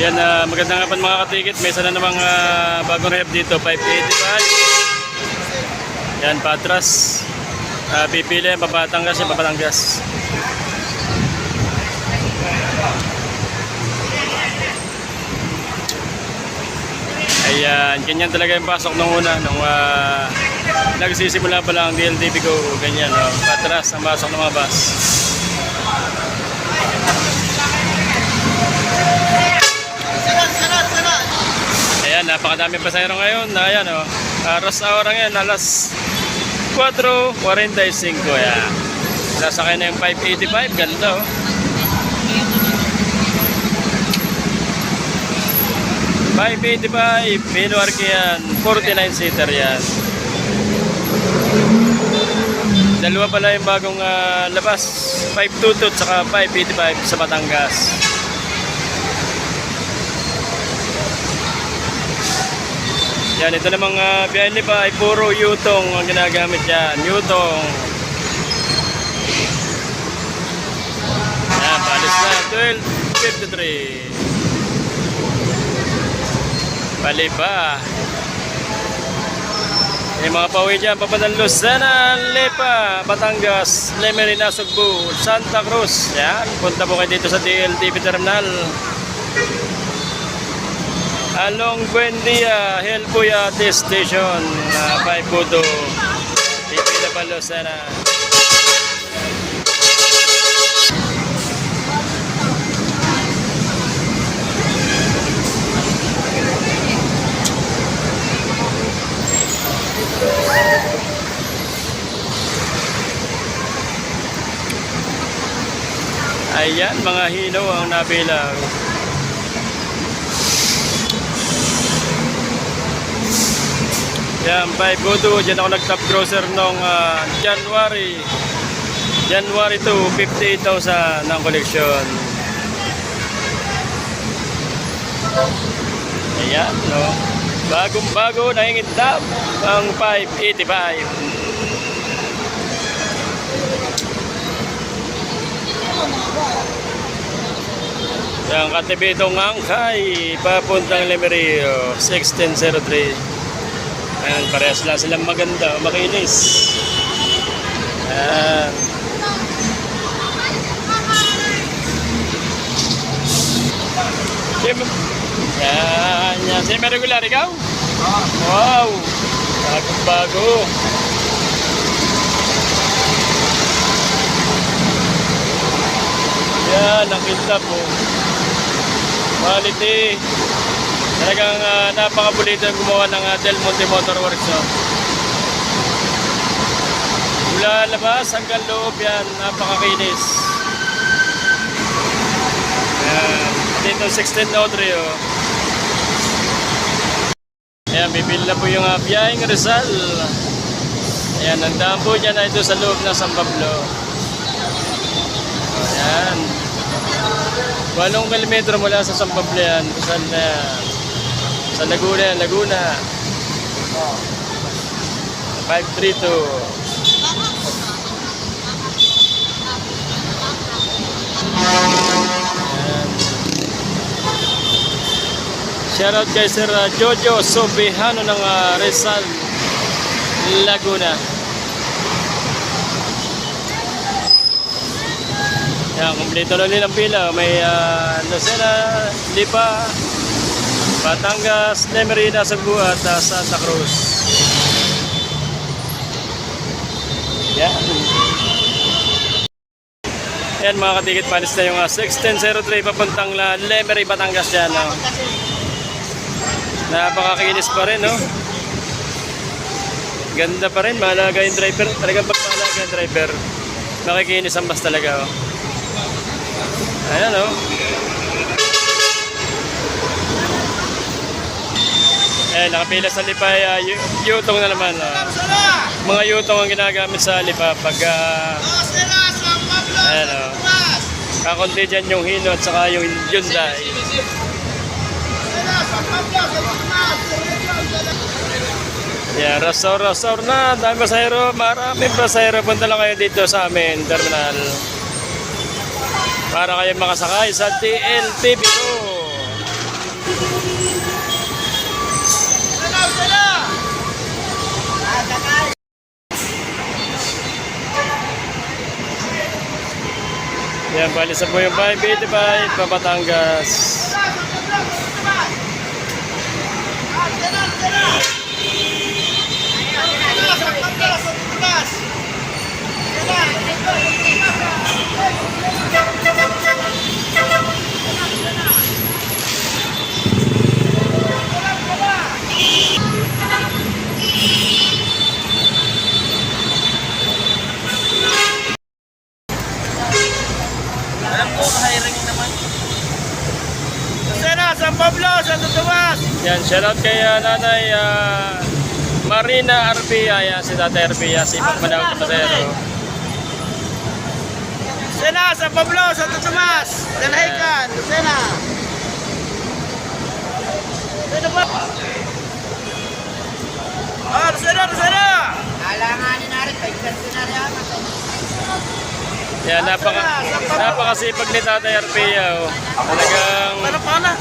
Yan, ah, magandang hapon mga katikit. May isa na namang ah, bagong rehab dito, 585. Yan, patras. Uh, pipili, papatangas yan, papatangas. Ayan, ganyan talaga yung pasok nung una, nung ah, nagsisimula pa lang ang DLTV ko, ganyan, oh, patras ang pasok ng mga bus. Ayan, napakadami pasahero ngayon. Ayan, oh. Aras hour ngayon, alas 4.45. Ayan. Sasakay na yung 585. Ganda, oh. Five eighty-five, Minuarki yan, 49-seater yan. Dalawa pala yung bagong ah, labas, 522 at saka 585 sa Batangas. Yan, ito namang uh, pa ay puro yutong ang ginagamit yan. Yutong. Yan, palis na. 12.53. Bali pa. Yung mga pauwi dyan, papadang Luzana, Lepa, Batangas, Lemerina, Sugbo, Santa Cruz. Yan, punta po kayo dito sa DLTV Terminal. Along Buendia, Helpuyate Station, uh, Paiputo, Pipila Palo, sana. Ayan, mga hino ang nabilang. Yan, 5 Budo. Diyan ako nag-top grocer noong ah, January. January 2, 58,000 ng koleksyon. Ayan, no. Bagong-bago, nangingitap ang 585. Yan, katibitong angkay, papuntang Lemerio, 1603. Ayan, parehas lang silang maganda, makinis. Ayan. Sim yan, yan. May regular, ikaw? Wow! Bagong bago. Yan, ang kinta po. Quality. Talagang uh, napakabulito yung gumawa ng uh, Del Monte Motor Works. Oh. Mula labas hanggang loob yan, napakakinis. Yan. Dito 1603 oh. Ayan, bibili na po yung uh, biyaheng Rizal. Ayan, ang daan po niya na ito sa loob ng San Pablo. Ayan. Walong kilometro mula sa San Pablo yan. Sa, uh, sa Laguna, Laguna. 532. Ayan. Shoutout kay Sir uh, Jojo Sobihano ng uh, Rizal, Laguna. Yan, kumpleto na din ang pila. May uh, Lucena, Lipa, Batangas, Lemerida, Cebu at uh, Santa Cruz. Yan. Yan mga katikit panis na yung uh, 1603 papuntang uh, Lemery, Batangas yan. No? Napakakinis pa rin, no? Ganda pa rin, mahalaga yung driver. Talagang pag mahalaga yung driver, nakikinis ang bus talaga, oh. Ayan o. Eh, nakapila sa Lipay, uh, yutong na naman. ah. mga yutong ang ginagamit sa Lipa pag uh, ayan o. Kakunti dyan yung Hino at saka yung Hyundai. Yeah, rasaur, rasaur na. Dami pasahero. Maraming pasahero. Punta lang kayo dito sa amin, terminal para kayo makasakay sa TLTV ko. Bali sa buong 585, Pabatangas. San Pablo, Santo Tomas. Yan, shoutout kay ah, nanay ah, Marina Arpia. Yan, si Tata Arpia, si Pagmanaw Pasero. Sena, San Pablo, Santo Tomas. Dalahican, Sena. Sena ba? Ah, Sena, Sena. Alanganin na rin, pagkat na rin Yan, napaka, napakasipag ni Tata Arpia. Oh. Talagang, Ano pa na?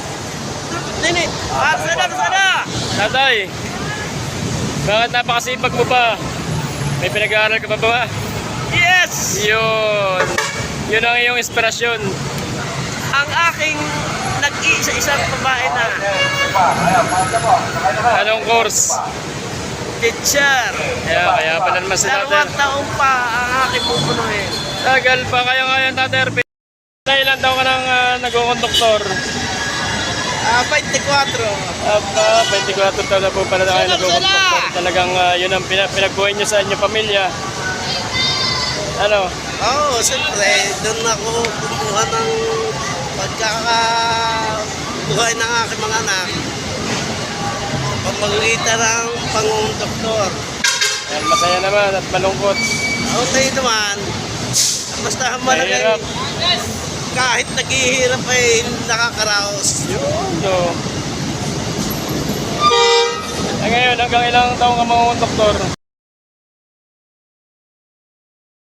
Nini. Ah, Sena, Sena. Tatay, bakit napakasipag mo pa? May pinag-aaral ka pa ba? Yes! Yun. Yun ang iyong inspirasyon. Ang aking nag-iisa-isang babae na Anong course? teacher. Kaya, kaya pala naman si Dalawang Tatay. taon pa ang aking pupunuhin. Tagal pa kayo ngayon. Na ilan taon ka nang uh, nagkukonduktor? Ah, 24. Aba, 24 taon na po pala na kayo. Talagang uh, yun ang pina- pinagbuhay nyo sa inyong pamilya. Ano? Oo, oh, siyempre, doon ako kumuha ng pagkakabuhay ng aking mga anak. Pamagitan ng Pangulong Doktor. Yan, masaya naman at malungkot. Ako tayo naman, basta malagay, Mahirap. Kahit naghihirap ay nakakaraos. Yun, no. Eh, ngayon, hanggang ilang taong ka mga doktor?